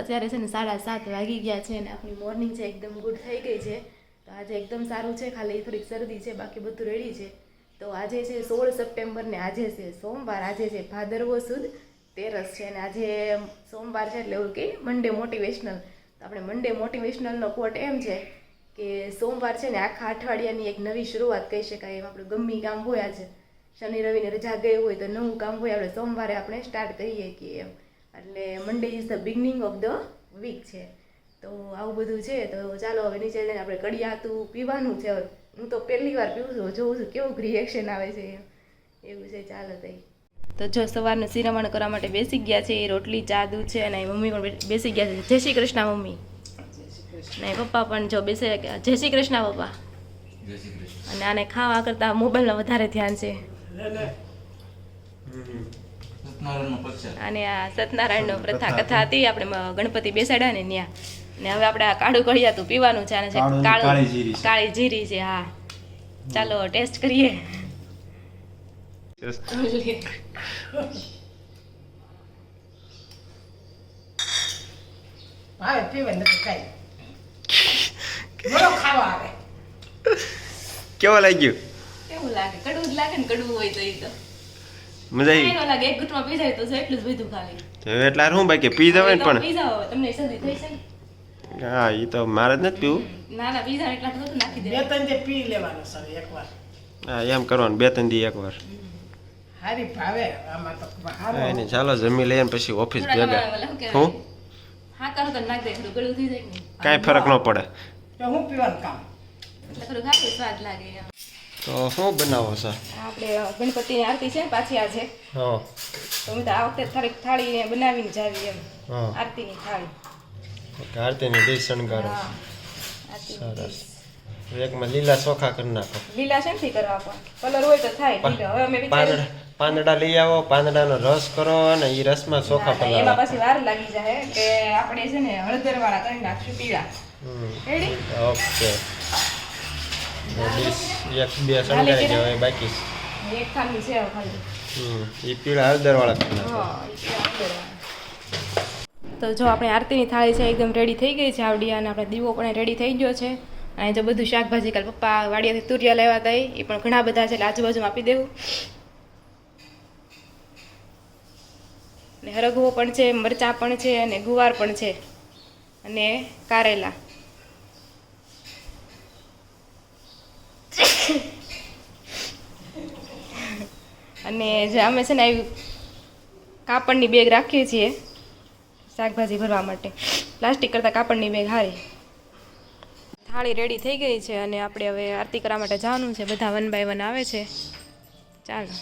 અત્યારે છે ને સાડા સાત વાગી ગયા છે અને આપણી મોર્નિંગ છે એકદમ ગુડ થઈ ગઈ છે. તો આજે એકદમ સારું છે, ખાલી થોડીક શરદી છે, બાકી બધું રેડી છે. તો આજે છે સોળ સપ્ટેમ્બરને આજે છે સોમવાર, આજે છે ભાદરવો સુદ તેરસ છે અને આજે સોમવાર છે એટલે એવું કે મંડે મોટિવેશનલ તો આપણે મંડે મોટિવેશનલનો કોટ એમ છે કે સોમવાર છે ને આખા અઠવાડિયાની એક નવી શરૂઆત કહી શકાય એમ. આપણે ગમી કામ હોય આજે. શનિ રવિને રજા ગઈ હોય તો નવું કામ હોય આપણે સોમવારે આપણે સ્ટાર્ટ કરીએ કે એમ. એટલે Monday is the beginning of the week છે. તો આવું બધું છે તો ચાલો હવે નીચે જઈને આપણે કડિયાતું પીવાનું છે. હું તો પહેલી વાર પીવું છું જોઉં છું કેવું રિએક્શન આવે છે. એમ એવું છે ચાલો તઈ. તો જો સવારનું શિરામણ કરવા માટે બેસી ગયા છે એ રોટલી ચા દૂધ છે અને મમ્મી પણ બેસી ગયા છે. જય શ્રી કૃષ્ણ મમ્મી. ને પપ્પા પણ જો બેસે ગયા. જય શ્રી કૃષ્ણ પપ્પા. અને આને ખાવા કરતાં મોબાઈલમાં વધારે ધ્યાન છે. અને આ સત્યનારાયણનો પ્રથા કથા હતી આપણે ગણપતિ બેસાડ્યા ને ત્યાં. ને હવે આપણે આ કાળું કડિયાતું પીવાનું છે અને છે કાળું કાળી જીરી છે. હા. ચાલો ટેસ્ટ કરીએ. ભાવે પીવે નથી કાંઈ બોલો ખાવા આવે. કેવા લાગ્યું? કેવું લાગે? કડવું જ લાગે ને કડવું હોય તો એ તો. મજા આવી. લાગે એક ઘૂંટમાં પી જાય તો એટલું જ વધુ ખાલી તો એટલે શું બાકી? પી જવાય ને પણ? પી જાઓ તમને શરદી થઈ છે હા એ તો મારે જ નથી પીવું. ના ના પી એટલા તો નાખી દે બે ત્રણ જે પી લેવાનું સર એકવાર. હા એમ કરવાનું બે ત્રણ દી એકવાર. હારી ભાવે આમાં તો હા, એને ચાલો જમી લઈએ પછી ઓફિસ ભેગા. હું? હા કરો તો નાખ દે ગળું થઈ જાય કાંઈ ફરક ન પડે. તો હું પીવાનું કામ? એટલે થોડું ખાતું સ્વાદ લાગે તો શું બનાવો છો? આપણે ગણપતિની આરતી છે ને પાછી આજે. હા. તો અમે તો આ વખતે થાળી થાળી બનાવીને જાવી એમ. હા. આરતીની થાળી. આરતીની ડીશ શણગારો. સરસ. એકમાં લીલા ચોખા કરી નાખો. લીલા શેમથી કરવા પણ. કલર હોય તો થાય લીલો. હવે અમે પાંદડા પાંદડા લઈ આવો પાંદડાનો રસ કરો અને એ રસમાં ચોખા ના, એમાં પછી વાર લાગી જાય કે આપણે છે ને હળદર વાળા કરી નાખશું પીળા. Ready okay. ડીશ એક બે શણગારી દેવાય બાકી એક ખાલી છે ખાલી. એ પીળા હળદરવાળા હળદરવાળા. તો જો આપણે આરતીની થાળી છે એકદમ રેડી થઈ ગઈ છે આવડી અને આપણે દીવો પણ રેડી થઈ ગયો છે. અને જો બધું શાકભાજી કાલ પપ્પા વાડિયાથી તુરિયા લેવા હતા એ પણ ઘણા બધા છે એટલે આજુબાજુમાં આપી દેવું. ને હરગવો પણ છે મરચાં પણ છે અને ગુવાર પણ છે. અને કારેલા. અને જે અમે છે ને આવી કાપડની બેગ રાખીએ છીએ, શાકભાજી ભરવા માટે. પ્લાસ્ટિક કરતાં કાપડની બેગ હારી. થાળી રેડી થઈ ગઈ છે અને આપણે હવે આરતી કરવા માટે જવાનું છે. બધા વન બાય વન આવે છે. ચાલો.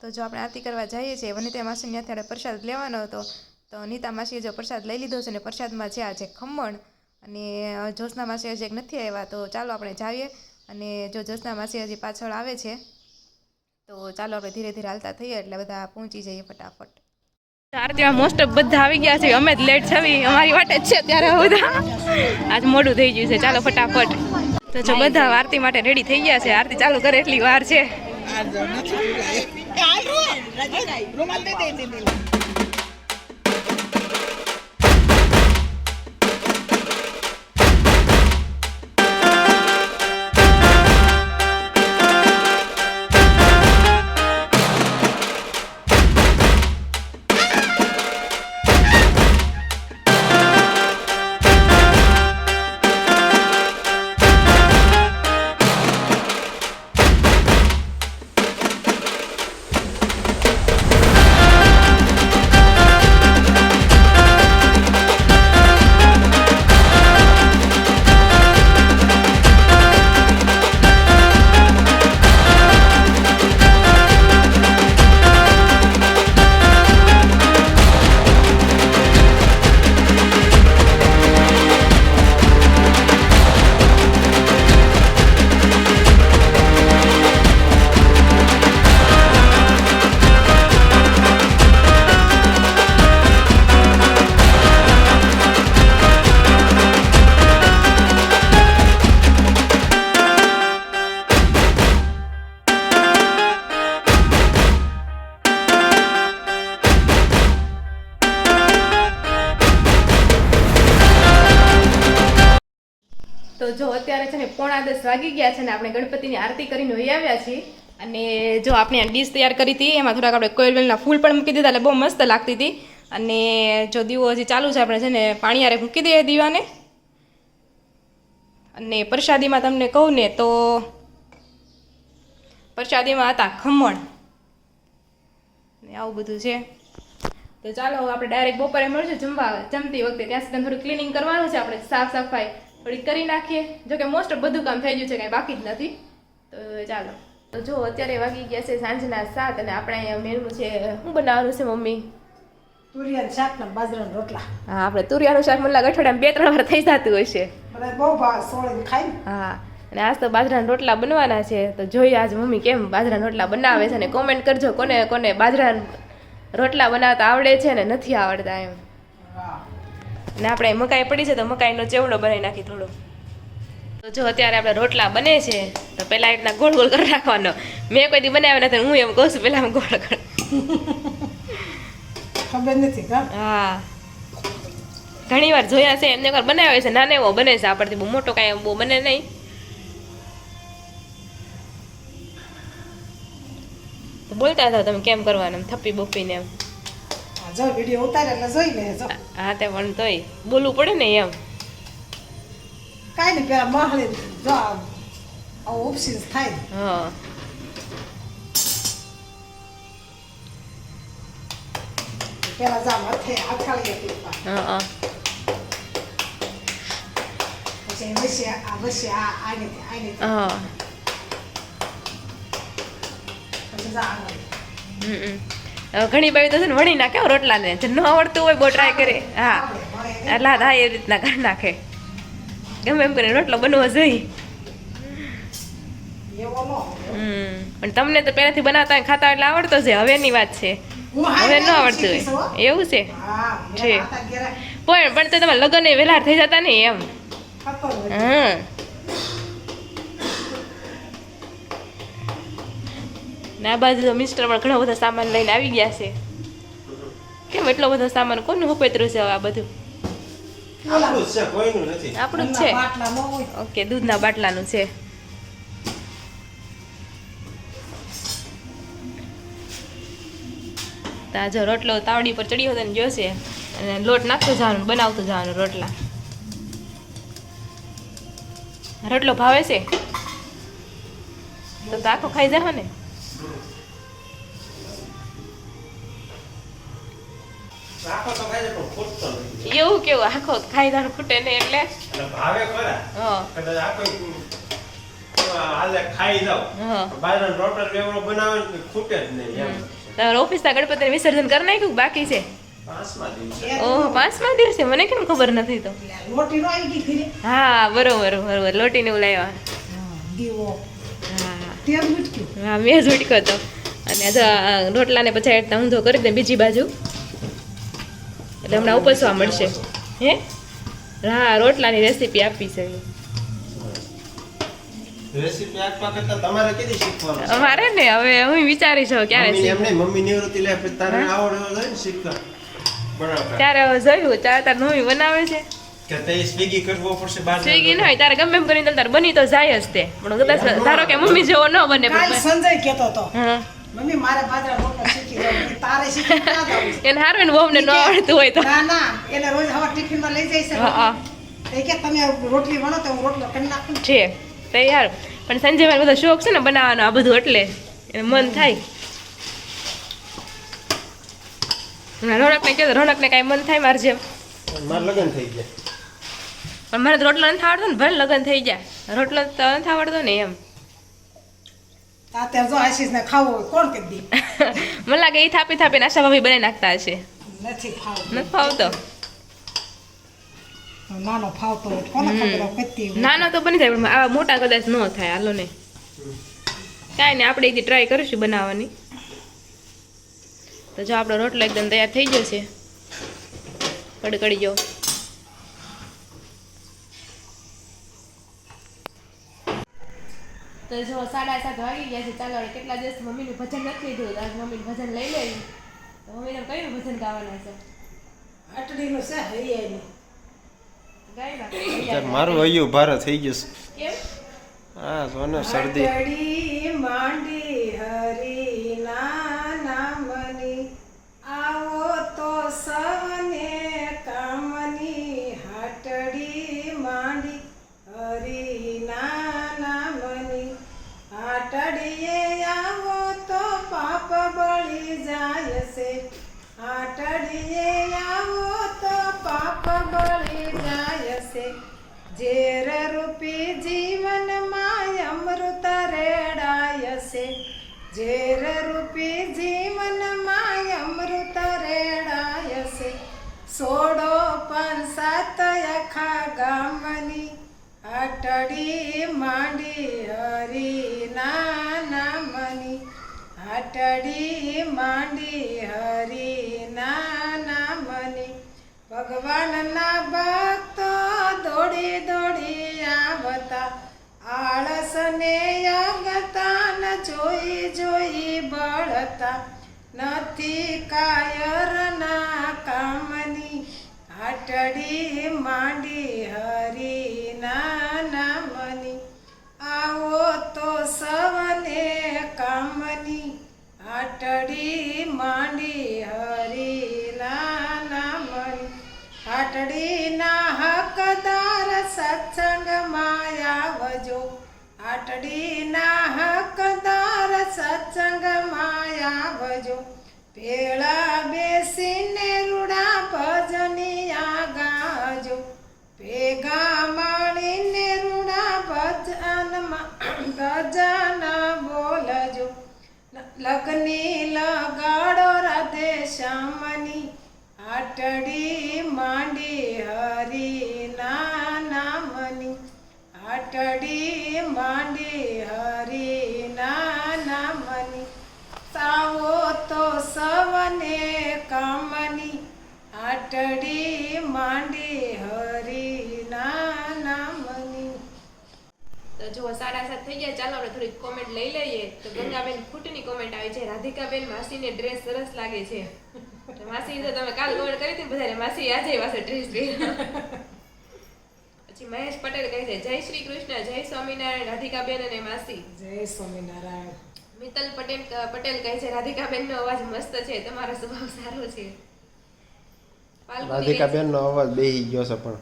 તો જો આપણે આરતી કરવા જઈએ છીએ, વનિતા માસીને અત્યારે પ્રસાદ લેવાનો હતો. તો નીતા માસીએ જો પ્રસાદ લઈ લીધો છે ને પ્રસાદમાં છે આજે ખમણ. અને જ્યોત્સના માસી હજી નથી આવ્યા, તો ચાલો આપણે જાવીએ. અને જો જસના માસી હજી પાછળ આવે છે તો ચાલો આપણે ધીરે ધીરે હાલતા થઈએ એટલે બધા પહોંચી જઈએ ફટાફટ. આરતીમાં મોસ્ટ ઓફ બધા આવી ગયા છે અમે જ લેટ છવી અમારી વાટે જ છે ત્યારે બધા. આજ મોડું થઈ ગયું છે ચાલો ફટાફટ. તો જો બધા આરતી માટે રેડી થઈ ગયા છે આરતી ચાલુ કરે એટલી વાર છે. દસ વાગી ગયા છે ને આપણે ગણપતિની આરતી કરીને વહી આવ્યા છીએ. અને જો આપણે ડીશ તૈયાર કરી હતી, એમાં થોડાક આપણે કોયલવેલના ફૂલ પણ મૂકી દીધા એટલે બહુ મસ્ત લાગતી હતી. અને જો દીવો હજી ચાલુ છે, આપણે છે ને પાણીયારે મૂકી દઈએ દીવાને. અને પ્રસાદીમાં તમને કહું ને તો પ્રસાદીમાં હતા ખમણ. ને આવું બધું છે. તો ચાલો, આપણે ડાયરેક્ટ બપોરે મળશું, જમવા જમતી વખતે. ત્યાં સુધી થોડું ક્લિનિંગ કરવાનું છે, આપણે સાફ સફાઈ થોડી કરી નાખીએ. જો કે મોસ્ટ બધું કામ થઈ ગયું છે કાંઈ બાકી જ નથી. તો ચાલો. તો જો અત્યારે વાગી ગયા છે સાંજના સાત અને આપણે અહીંયા મેળવું છે શું બનાવવાનું છે મમ્મી? તુરિયાનું શાક ને બાજરાના રોટલા. હા આપણે તુરિયાનું શાક મતલબ અઠવાડિયા અઠવાડિયામાં બે ત્રણ વાર થઈ જતું હશે છે. બહુ સોળે ને. હા અને આજ તો બાજરાના રોટલા બનવાના છે. તો જોઈએ આજ મમ્મી કેમ બાજરાના રોટલા બનાવે છે અને કોમેન્ટ કરજો કોને કોને બાજરાના રોટલા બનાવતા આવડે છે ને નથી આવડતા એમ. અને આપણે મકાઈ પડી છે તો મકાઈનો ચેવડો બનાવી નાખી થોડો. તો જો અત્યારે આપણે રોટલા બને છે તો પહેલાં રીતના ગોળ ગોળ કરી રાખવાનો મેં કોઈ દી બનાવ્યા નથી હું એમ કહું છું પહેલાં ગોળ કર. ખબર નથી હા. ઘણી વાર જોયા છે એમને વાર બનાવે છે નાનો એવો બને છે આપણથી બહુ મોટો કાંઈ બહુ બને નહીં. તો બોલતા હતા તમે કેમ કરવાનું થપ્પી બપ્પીને એમ. જો વીડિયો ઉતારે એટલે જોઈ લે જો. હા તે પણ તોય બોલવું પડે ને એમ. કાંઈ નહીં પેલા મહળી જો આ- આવું ઉપસીસ થાય. ને. હા. પેલા જા માથે આથાળીએ ટીપા. હા હા. પછી વચ્ચે આ વચ્ચે આ આનેથી આનેથી હા. પછી જા આગળ. હમ, હમ. ઘણી બાવી તો છે ને વણી નાખે રોટલાને. જે ન આવડતું હોય બહુ ટ્રાય કરે. હા. એટલે હા એ રીતના કરી નાખે. ગમે એમ કરીને રોટલો બનવો જોઈએ. પણ તમને તો પહેલાથી બનાવતા હોય, ખાતા એટલે આવડતો છે હવેની વાત છે. હવે ન આવડતું હોય. એવું છે? હા છે. પણ પણ તો તમારે લગ્ન વહેલા થઈ જતા નહીં એમ. થતો ના બાજુ તો મિસ્ટર પણ ઘણો બધો સામાન લઈને આવી ગયા છે. કેમ એટલો બધો સામાન કોનું ઉપેતરું છે હવે આ બધું? આપણું જ છે ઓકે દૂધના બાટલાનું છે. તાજો રોટલો તાવડી પર ચડ્યો હતો ને જોશે અને લોટ નાખતો જવાનું બનાવતું જવાનું રોટલા. રોટલો ભાવે છે? તો તો આખો ખાઈ જાવ ને? એવું કેવું? આખો ખાઈ જાવ ખૂટે ને એટલે? ભાવે ખરા. આખો હાલે ખાઈ જાવ હા. રોટર બેવડો બનાવે ને ખૂટે જ નહીં એમ. તમારા ઓફિસના ગણપતિને વિસર્જન કરી નાખ્યું બાકી છે? ઓહ પાંચમા દિવસે? મને કેમ ખબર નથી તો? લોટી નો આવી ગઈ ઘરે હા બરોબર બરોબર. લોટીને એવું લાવ્યા હા. હા મેં જ ઉટક્યો હતો અને આ રોટલાને પછી એટલા રીતના ઊંધો કરી દે બીજી બાજુ. એટલે હમણાં ઉપસવા મળશે. હે? હા રોટલાની રેસીપી આપી છે? અમારે ને હવે હું વિચારી છું ક્યારે મમ્મી નિવૃત્તિ લે તારે આવડે ત્યારે હવે જોયું ત્યારે તાર મમ્મી બનાવે છે. કે તે સ્વિગી કરવો પડશે બહાર સ્વિગી ન હોય તારે ગમે એમ કરીને તારે બની તો જાય જ તે. પણ કદાચ ધારો કે મમ્મી જેવો ન બને કાલ સંજય કહેતો હતો મમ્મી મારે બાજરા રોટલો શીખી જાવ તારે શીખી ક્યાં જાવું એને હારું એને ન આવડતું હોય તો. ના ના એને રોજ હવા ટિફિનમાં લઈ જાય છે. હા, હા. એ કે તમે રોટલી વણો તો હું રોટલો કરી નાખું. છે તૈયાર પણ સંજયભાઈ બધો શોખ છે ને બનાવવાનો આ બધું એટલે. મન થાય. રોનકને કહેતો રોનકને કાંઈ મન થાય મારે જેમ. મારે લગ્ન થઈ ગયા. પણ મારે રોટલો નથી આવડતો ને ભલે લગ્ન થઈ જાય. રોટલો તો નથી આવડતો ને એમ. જો આશીષને ખાવો કોણ કરી દે? મને લાગે એ થાપી થાપીને આશા ભાભી બનાવી નાખતા હશે. નથી ફાવતો. નાનો ફાવતો તો કોને ખબર કતી નાનો તો બની જાય પણ આવા મોટા કદાચ ન થાય હાલો ને. કાંઈ નહીં આપણે એથી ટ્રાય કરીશું બનાવવાની. તો જો આપણો રોટલો એકદમ તૈયાર થઈ ગયો છે. કડકડી ગયો તો જો સાડા સાત વાગી ગયા છે ચાલો કેટલા દિવસ મમ્મીનું ભજન નથી લીધું તો આજ મમ્મીનું ભજન લઈ લેવી તો મમ્મીને કયું ભજન ગાવાના છે? અટડીનું છે હૈયાનું. મારું હૈયું ભારે થઈ ગયું કેમ? હા સોને શરદી. માંડી આખા ગામની હટડી માંડી હરીના નામની હટડી માંડી હરીના નામની ભગવાનના ભક્તો દોડી દોડી આવતા, આળસને અગતાન જોઈ જોઈ બળતા, નથી કાયરના કામની હાટડી માંડી હરીના નામની આવો તો સવને કામની. આટડી માંડી હરીના નામની હાટડીના હકદાર સત્સંગમાં આવજો હાટડીના હકદાર સત્સંગમાં આવજો પેળા બેસીને રૂડા ભજની ભેગા મળીને રૂડા ભજનમાં ભજન બોલજો. લગ્ની લગાડો રાધે શ્યામની આટડી માંડી હરીના નામની. આટડી માંડી હરીના નામની. સાવો તો સવને કામની. આટડી તો સાડા સાત થઈ ગયા. ચાલો આપણે થોડીક કોમેન્ટ લઈ લઈએ. તો ગંગાબેન ફૂટની કોમેન્ટ આવી છે. રાધિકાબેન માસીને ડ્રેસ સરસ લાગે છે. માસી તો તમે કાલ કોમેન્ટ કરી હતી બધાને માસી આજે પાસે ડ્રેસ પછી મહેશ પટેલ કહે છે જય શ્રી કૃષ્ણ જય સ્વામિનારાયણ રાધિકાબેન અને માસી. જય સ્વામિનારાયણ. મિત્તલ પટેલ પટેલ કહે છે રાધિકાબેનનો અવાજ મસ્ત છે તમારો સ્વભાવ સારો છે. ફાલ્ગુની કહે રાધિકાબેન નો અવાજ બેહી ગયો છે પણ.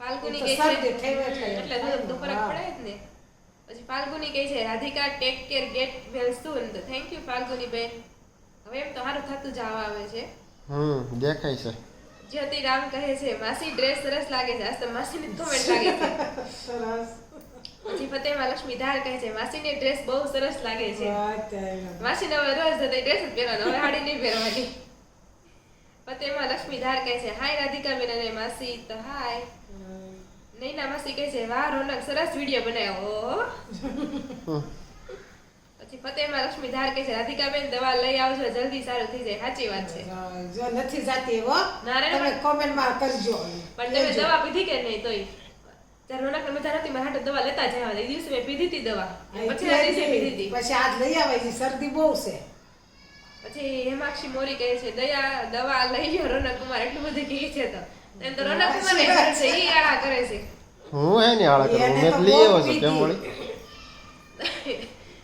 પાલકુની છે એટલે તો ફરક પડે જ ને. પછી ફાલ્ગુની કહે છે Radhika take care get well soon તો થેન્ક યુ ફાલ્ગુની બેન. હવે એમ તો સારું થતું જવા આવે છે. હમ દેખાય છે. જ્યોતિ રામ કહે છે માસી ડ્રેસ સરસ લાગે છે. આજ તો માસીની કોમેન્ટ લાગે છે. સરસ. પછી ફતેમા લક્ષ્મી ધાર કહે છે માસીની ડ્રેસ બહુ સરસ લાગે છે. માસીને હવે રોજ જતા ડ્રેસ જ પહેરવાનો હવે સાડી નહીં પહેરવાની. ફતેમા લક્ષ્મી ધાર કહે છે હાય રાધિકા બેન અને માસી તો હાય. નૈના માસી કહે છે વાહ રોનક સરસ વીડિયો બનાવ્યો પછી ફતેમાં લક્ષ્મી ધાર કહે છે રાધિકાબેન દવા લઈ આવજો જલ્દી સારું થઈ જાય. સાચી વાત છે. જો નથી જાતી રે, તમે કોમેન્ટમાં કરજો. પણ તમે દવા પીધી કે નહીં તોય? ત્યારે રોનક ને બધા નથી મારા દવા લેતા જવા એ દિવસે મેં પીધી હતી દવા. પછી આ દિવસે પીધી. હતી. પછી આજ લઈ આવે છે શરદી બહુ છે. પછી હેમાક્ષી મોરી કહે છે દયા દવા લઈ ગયો રોનક કુમાર એટલું બધું કહે છે તો. એમ તો રોનક કુમાર એ છે ઈ આળા કરે છે હું હે ને આળા કરું મેં તો તો લઈ આવ્યો છું કેમ. વળી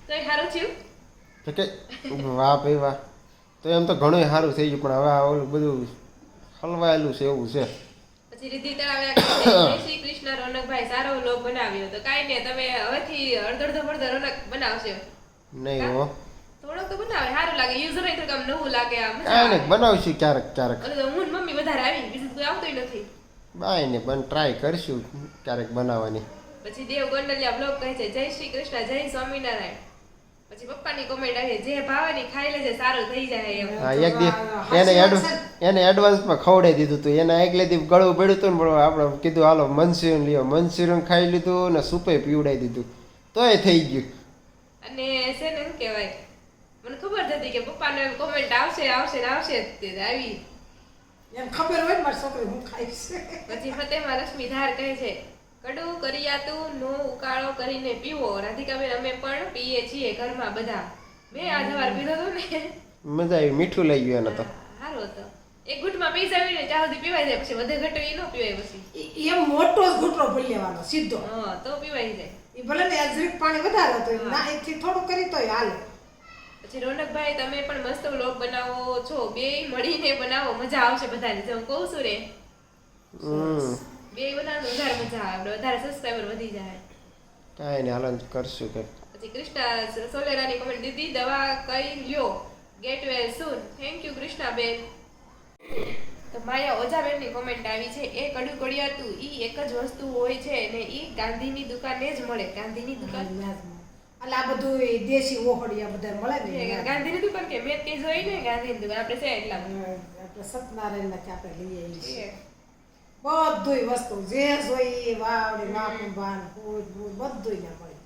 તોય સારું થયું તો કે વાહ ભાઈ વાહ તો એમ તો ઘણું સારું થઈ ગયું પણ હવે આ ઓલું બધું હલવાયેલું છે એવું છે પછી તળાવે જય શ્રી કૃષ્ણ રોનકભાઈ સારો લોક બનાવ્યો તો કાંઈ નહીં તમે હવેથી અડધો અડધો પડધો રોનક બનાવશે નહીં હો થોડોક તો બનાવે સારું લાગે. યુઝર તો આમ નવું લાગે આમ. મજા કાંઈ નહીં બનાવશું ક્યારેક ક્યારેક. ઓલું હું ને મમ્મી વધારે આવી. બીજું કોઈ આવતું નથી. બાય ને પણ ટ્રાય કરશું ક્યારેક બનાવવાની. પછી દેવ ગોંડલિયા બ્લોગ કહે છે જય શ્રી કૃષ્ણ જય સ્વામિનારાયણ. પછી પપ્પાની કોમેન્ટ આવે જે ભાવાની ખાઈ લેજે સારું થઈ જાય. એમ. હા એક દિવસ એને એને એડવાન્સમાં ખવડાવી દીધું હતું એના એકલે દિવસ ગળું પડ્યું હતું ને પણ આપણે કીધું હાલો મંચુરિયન લ્યો. મંચુરિયન ખાઈ લીધું ને સૂપે પીવડાવી દીધું. તોય થઈ ગયું. અને છે ને શું કહેવાય? મને ખબર હતી કે પપ્પાને કોમેન્ટ આવશે આવશે ને આવશે તે આવી. એમ ખબર હોય મારી છોકરી હું ખાઈશ. પછી ફતેમાં રશ્મિધાર ધાર કહે છે કડવું કરિયાતું નો ઉકાળો કરીને પીવો. રાધિકાબેન અમે પણ પીએ છીએ ઘરમાં બધા. મેં આ સવાર પીધો હતો ને. મજા આવી મીઠું લઈ ગયું એને તો. સારું હતો. એક ઘૂંટમાં પી જાવી ને ત્યાં સુધી પીવાઈ જાય પછી વધે ઘટો એ ન પીવાય પછી. એમ મોટો જ ઘૂંટડો ભરી લેવાનો સીધો. હા તો પીવાઈ જાય. એ ભલે ને આ પાણી વધારે હતું ના એથી થોડું કરી તોય હાલે. પછી રોનકભાઈ તમે પણ મસ્ત વ્લોગ બનાવો છો. બે મળીને બનાવો મજા આવશે બધાને. જે હું કહું છું રે બે બનાવવાનું વધારે મજા આવે. વધારે સબસ્ક્રાઈબર વધી જાય. કાંઈ નહીં હાલો કરશું કે પછી કૃષ્ણા સોલેરાની કમેન્ટ દીદી દવા કઈ લ્યો? Get well soon thank you Krishnaben. તો માયા ઓઝાબેનની કોમેન્ટ આવી છે એ કડું કડિયાતું ઈ એક જ વસ્તુ હોય છે ને ઈ ગાંધીની દુકાને જ મળે. ગાંધીની દુકાન? એટલે આ બધું એ દેશી આ બધા મળે ને ગાંધીની પણ કે મેં તે જોઈ ને ગાંધીની દુકાન આપણે છે એટલા. આપણે સત્યનારાયણ ના આપણે લઈ આવીએ છીએ બધુંય વસ્તુ જે જોઈએ વાવડી નાખું ભાન કોઈ બધુંય ના મળે.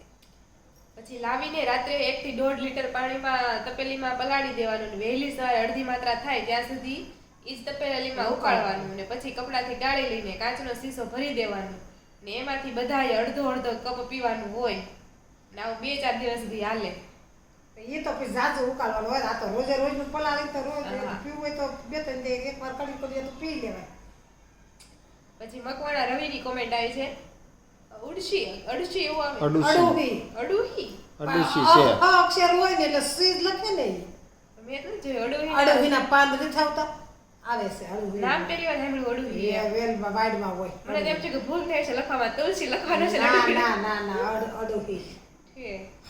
પછી લાવીને રાત્રે એક થી દોઢ લીટર પાણીમાં તપેલીમાં પલાળી દેવાનું વહેલી સવારે અડધી માત્રા થાય ત્યાં સુધી ઈ તપેલીમાં ઉકાળવાનું ને પછી કપડાથી ગાળી લઈને કાચનો શીશો ભરી દેવાનું ને એમાંથી બધાએ અડધો અડધો કપ પીવાનું હોય. ને આવું બે ચાર દિવસ સુધી હાલે. એ તો પછી જાજુ ઉકાળવાનું હોય આ તો રોજે રોજનું પલાળી તો રોજ પીવું હોય તો બે ત્રણ દે એક વાર કડી કરીએ તો પી લેવાય. પછી મકવાણા રવિની કોમેન્ટ આવી છે. ઉડશી અડશી એવું આવે. અડુહી. અડુહી? અડુસી છે. હા અક્ષર હોય ને એટલે સીધ લખે ને મેં તો જોયું અડુહી અડુહીના પાન નથી આવતા. આવે છે અડુહી. નામ પહેલી વાર સાંભળ્યું અડુહી. એ વેલમાં વાડમાં હોય. મને એમ છે કે ભૂલ થાય છે લખવામાં તુલસી લખવાનું છે ના ના ના અડુહી. છે.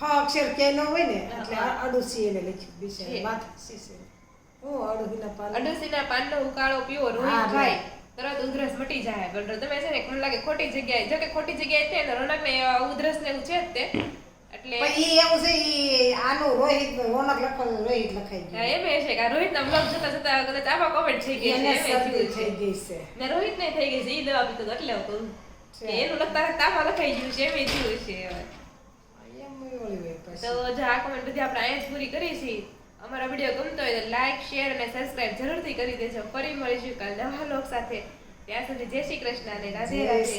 હા અક્ષર કે ન હોય ને એટલે અડુસી એને લખ્યું છે. બિચારી વાત શીશે હું પાન અડુસીના પાનનો ઉકાળો પીવો હા, રોહિતભાઈ તરત ઉધરસ મટી જાય. પણ તમે છે ને મને લાગે ખોટી જગ્યાએ જો કે ખોટી જગ્યાએ છે ને રોનકને ઉધરસ ને એવું છે જ તે. એટલે પણ એવું છે ઈ આનું રોહિત રોનક લખવાનું રોહિત લખાઈ ગયું. એમ એ છે કે આ રોહિતના બ્લોગ જોતા જોતા કદાચ આમાં કોમેન્ટ થઈ ગઈ છે એ થઈ ગઈ ને રોહિત ને થઈ ગઈ છે ઈ દવા પીતો એટલે એનું લખતા લખતા લખાઈ ગયું છે એમ એ થયું છે હવે. તો આ કોમેન્ટ બધી આપણે અહીંયા જ પૂરી કરી છે અમારો વીડિયો ગમતો હોય તો લાઈક શેર અને સબસ્ક્રાઇબ જરૂરથી કરી દેજો. ફરી મળીશું કાલ નવા લોક સાથે. ત્યાં સુધી જય શ્રી કૃષ્ણ અને રાધે રાધે.